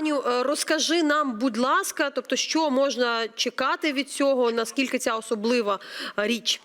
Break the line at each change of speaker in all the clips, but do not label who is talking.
Аню, е, розкажи нам, будь ласка, тобто, що можна чекати від цього, наскільки ця особлива е, річ?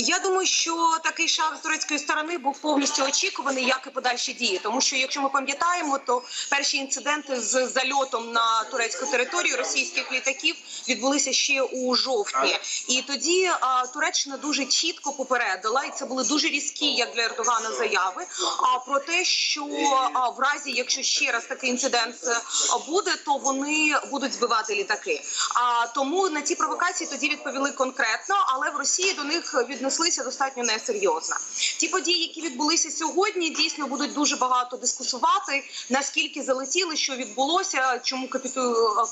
Я думаю, що такий шаг з турецької сторони був повністю очікуваний, як і подальші дії. Тому що, якщо ми пам'ятаємо, то перші інциденти з зальотом на турецьку територію російських літаків відбулися ще у жовтні. І тоді а, Туреччина дуже чітко попередила, і це були дуже різкі, як для Ердогана, заяви. А про те, що а, в разі, якщо ще раз такий інцидент е, буде, то вони будуть збивати літаки. А тому на ці провокації тоді відповіли конкретно, але в Росії до них віднеслися достатньо несерйозно. Ті події, які відбулися сьогодні, дійсно будуть дуже багато дискусувати. Наскільки залетіли, що відбулося, чому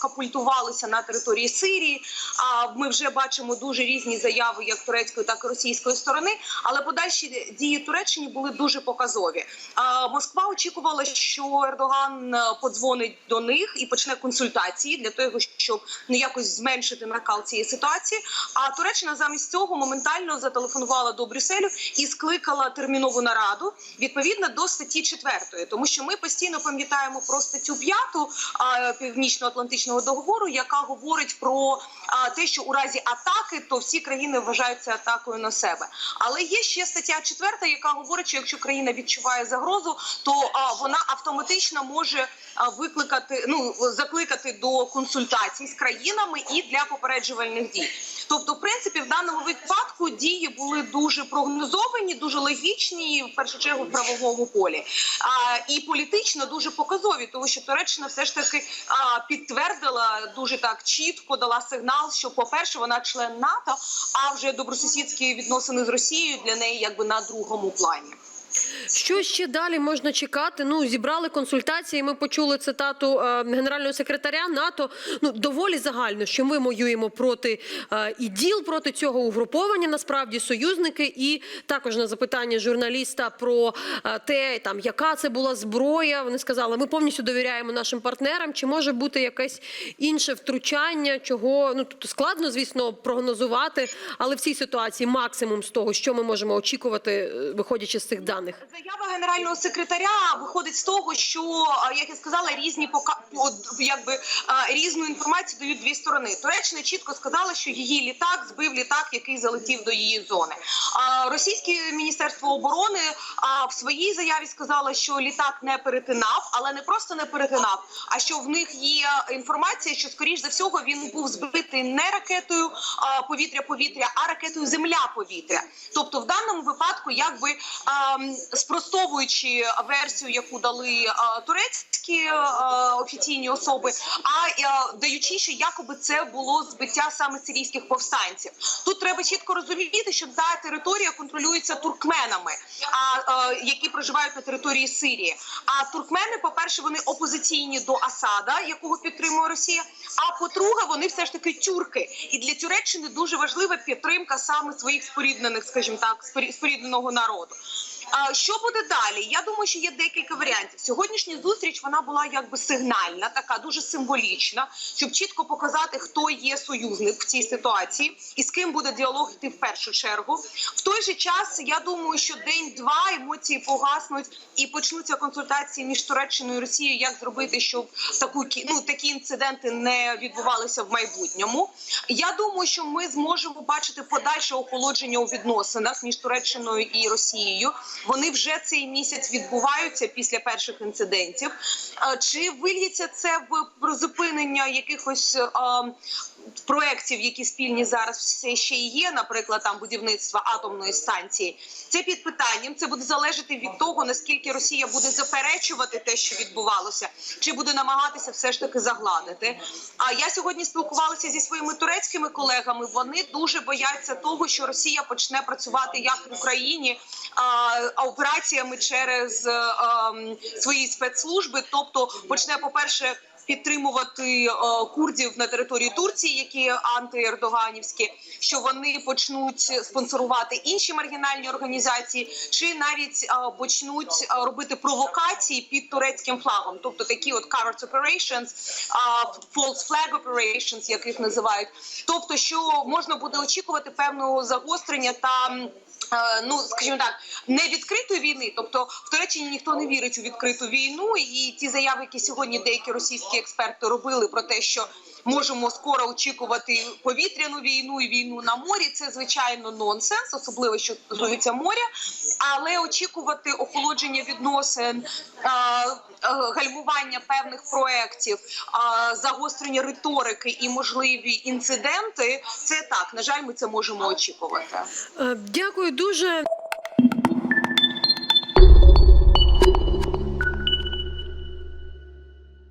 капультувалися на території Сирії. А ми вже бачимо дуже різні заяви, як турецької, так і російської сторони. Але подальші дії Туреччини були дуже показові. Москва очікувала, що Ердоган е, подзвонить до них і почне консультації для того, щоб ну якось зменшити накал цієї ситуації. А Туреччина замість цього моментально зателефонувала до Брюсселю і скликала термінову нараду відповідно до статті 4, тому що ми постійно пам'ятаємо про статтю 5 північно-атлантичного договору, яка говорить про те, що у разі атаки то всі країни вважаються атакою на себе. Але є ще стаття 4, яка говорить, що якщо країна відчуває загрозу, то вона автоматично може викликати, ну закликати до консультацій з країнами і для попереджувальних дій. Тобто, в принципі, в даному випадку дії були дуже прогнозовані, дуже логічні, в першу чергу в правовому полі, а, і політично дуже показові, тому що Туреччина все ж таки а, підтвердила дуже так чітко, дала сигнал, що, по-перше, вона член НАТО, а вже добросусідські відносини з Росією для неї якби на другому плані.
Що ще далі можна чекати? Ну зібрали консультації. Ми почули цитату е, генерального секретаря НАТО. Ну доволі загально, що ми воюємо проти е, іділ, проти цього угруповання. Насправді союзники, і також на запитання журналіста про е, те, там яка це була зброя. Вони сказали, ми повністю довіряємо нашим партнерам. Чи може бути якесь інше втручання, чого ну тут складно, звісно, прогнозувати, але в цій ситуації максимум з того, що ми можемо очікувати, виходячи з цих даних.
Заява генерального секретаря виходить з того, що як я сказала, різні пока якби різну інформацію дають дві сторони. Туреччина чітко сказала, що її літак збив літак, який залетів до її зони. А російське міністерство оборони в своїй заяві сказало, що літак не перетинав, але не просто не перетинав, а що в них є інформація, що скоріш за всього він був збитий не ракетою повітря-повітря, а ракетою земля-повітря. Тобто, в даному випадку, якби спростовуючи версію, яку дали турецькі а, офіційні особи, а а, даючи, що якоби це було збиття саме сирійських повстанців. Тут треба чітко розуміти, що ця територія контролюється туркменами, а, а, які проживають на території Сирії. А туркмени, по перше, вони опозиційні до Асада, якого підтримує Росія. А по-друге, вони все ж таки тюрки, і для Туреччини дуже важлива підтримка саме своїх споріднених, скажімо так, спорі- спорідненого народу. Що буде далі? Я думаю, що є декілька варіантів. Сьогоднішня зустріч вона була якби сигнальна, така дуже символічна, щоб чітко показати, хто є союзник в цій ситуації і з ким буде діалог йти в першу чергу. В той же час я думаю, що день-два емоції погаснуть і почнуться консультації між Туреччиною і Росією, як зробити, щоб таку ну, такі інциденти не відбувалися в майбутньому. Я думаю, що ми зможемо бачити подальше охолодження у відносинах між Туреччиною і Росією. Вони вже цей місяць відбуваються після перших інцидентів. Чи вильється це в призупинення якихось е, проєктів, які спільні зараз все ще є, наприклад, там будівництва атомної станції? Це під питанням. Це буде залежати від того, наскільки Росія буде заперечувати те, що відбувалося, чи буде намагатися все ж таки загладити. А я сьогодні спілкувалася зі своїми турецькими колегами. Вони дуже бояться того, що Росія почне працювати як в Україні а, операціями через а, свої спецслужби, тобто почне, по перше. підтримувати е, курдів на території Турції, які антиердоганівські, що вони почнуть спонсорувати інші маргінальні організації, чи навіть е, почнуть е, робити провокації під турецьким флагом, тобто такі от covert operations, а, false flag operations, як їх називають. Тобто, що можна буде очікувати певного загострення та. е, Ну, скажімо так, не відкритої війни, тобто в Туреччині ніхто не вірить у відкриту війну, і ті заяви, які сьогодні деякі російські експерти робили про те, що можемо скоро очікувати повітряну війну і війну на морі, це звичайно нонсенс, особливо що стосується моря. Але очікувати охолодження відносин, е, гальмування певних проєктів, е, загострення риторики і можливі інциденти, це так. На жаль, ми це можемо очікувати.
Е, Дякую дуже.